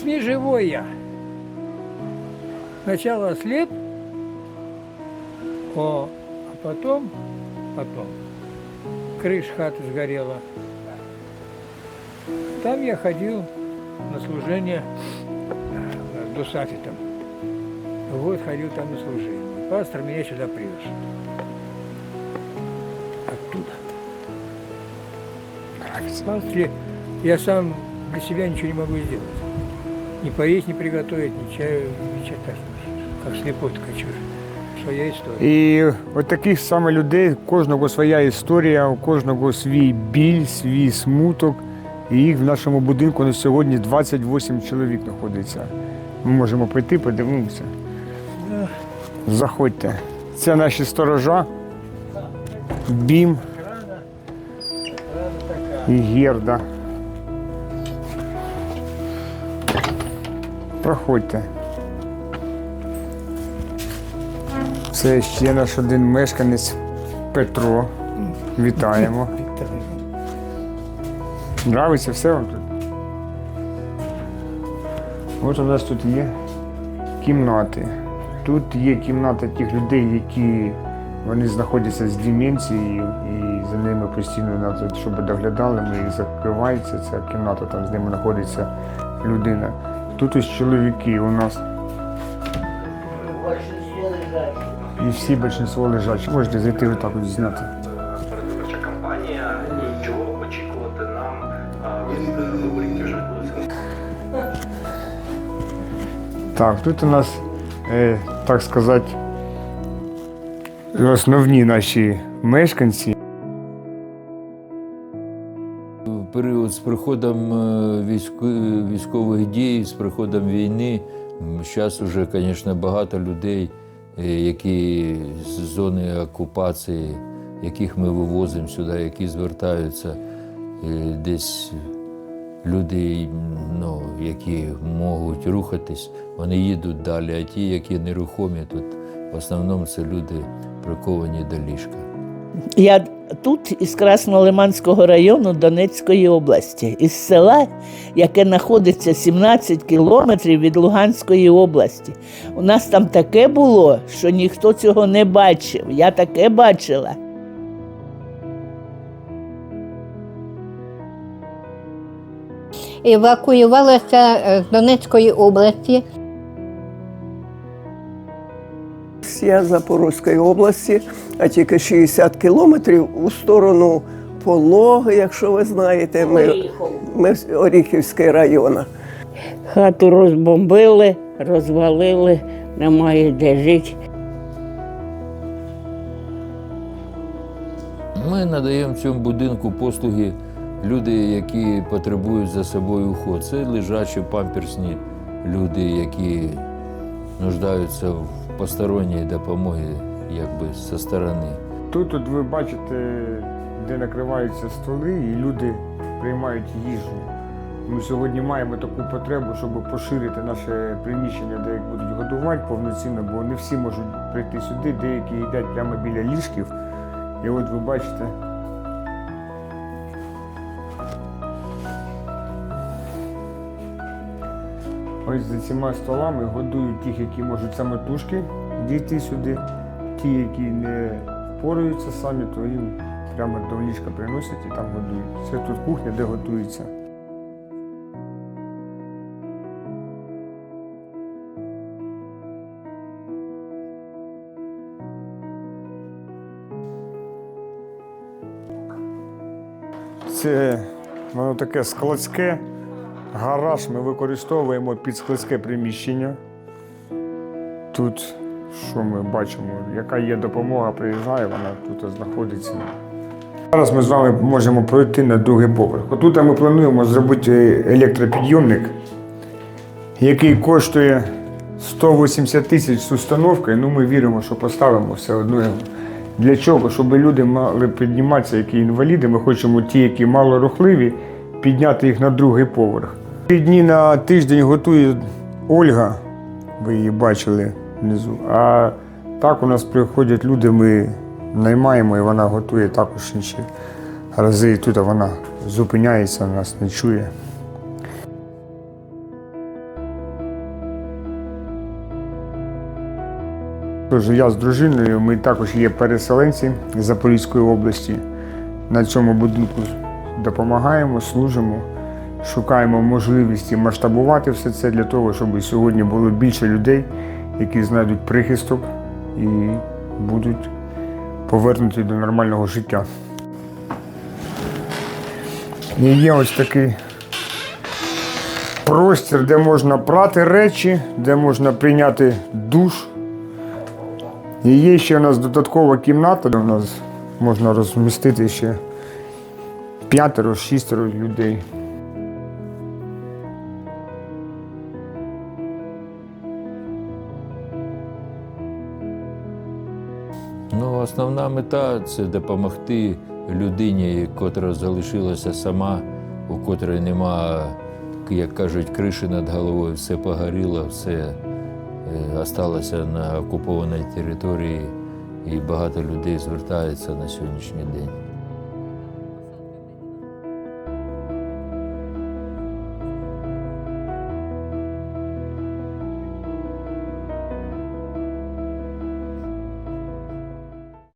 СМИ живой я. Сначала ослеп, о, а потом, потом, крыша хаты сгорела. Там я ходил на служение э, до Сафитом. Вот ходил там на служение. Пастор меня сюда привез. Оттуда. Пастор, я сам для себя ничего не могу сделать. Ни поесть, ни приготовить, ни чаю, ни читать. Как слепой хочу. Своя історія. І от таких саме людей, у кожного своя історія, у кожного свій біль, свій смуток. І їх в нашому будинку на сьогодні 28 чоловік знаходиться. Ми можемо прийти, подивимося. Заходьте. Це наші сторожа, бім і герда. Проходьте. Це ще наш один мешканець Петро. Вітаємо. Нравиться все вам тут? От у нас тут є кімнати. Тут є кімната тих людей, які вони знаходяться з деменцією, і за ними постійно треба, щоб доглядали, ми їх закривається ця кімната, там з ними знаходиться людина. Тут ось чоловіки у нас. І всі більшість лежачі. Можете зайти отак от зняти. передвиборча кампанія і чого очікувати нам від виборів, вже відбулися. Так, тут у нас, е, так сказати, основні наші мешканці. Період з приходом е, військових дій, з приходом війни, зараз вже, звісно, багато людей, е, які з зони окупації, яких ми вивозимо сюди, які звертаються е, десь люди, ну, які можуть рухатись, вони їдуть далі, а ті, які нерухомі тут, в основному це люди приковані до ліжка. Я тут із Краснолиманського району Донецької області, із села, яке знаходиться 17 кілометрів від Луганської області. У нас там таке було, що ніхто цього не бачив. Я таке бачила. евакуювалася е, з Донецької області. Я з Запорізької області, а тільки 60 кілометрів у сторону Пологи, якщо ви знаєте, ми, ми з Оріхівський район. Хату розбомбили, розвалили, немає де жити. Ми надаємо цьому будинку послуги люди, які потребують за собою уход. Це лежачі памперсні люди, які нуждаються в посторонній допомогі, якби зі сторони. Тут от ви бачите, де накриваються столи, і люди приймають їжу. Ми сьогодні маємо таку потребу, щоб поширити наше приміщення, де будуть годувати повноцінно, бо не всі можуть прийти сюди, деякі їдять прямо біля ліжків. І от ви бачите. Ось за цими столами годують тих, які можуть самотужки дійти сюди. Ті, які не впораються самі, то їм прямо до ліжка приносять і там годують. Це тут кухня, де готується. Це воно таке складське. Гараж ми використовуємо під складське приміщення. Тут, що ми бачимо, яка є допомога, приїжджає, вона тут знаходиться. Зараз ми з вами можемо пройти на другий поверх. Отут ми плануємо зробити електропідйомник, який коштує 180 тисяч з установкою. Ну, ми віримо, що поставимо все одно. його. Для чого? Щоб люди мали підніматися, які інваліди. Ми хочемо ті, які малорухливі, підняти їх на другий поверх. Три дні на тиждень готує Ольга, ви її бачили внизу. А так у нас приходять люди, ми наймаємо і вона готує також інші рази. І тут вона зупиняється, нас не чує. Тож я з дружиною, ми також є переселенці з Запорізької області. На цьому будинку допомагаємо, служимо, шукаємо можливості масштабувати все це для того, щоб сьогодні було більше людей які знайдуть прихисток і будуть повернуті до нормального життя. І є ось такий простір, де можна прати речі, де можна прийняти душ. І є ще у нас додаткова кімната, де у нас можна розмістити ще п'ятеро, шістеро людей. Ну, основна мета це допомогти людині, котра залишилася сама, у котрої нема, як кажуть, криші над головою, все погоріло, все е, осталося на окупованій території, і багато людей звертається на сьогоднішній день.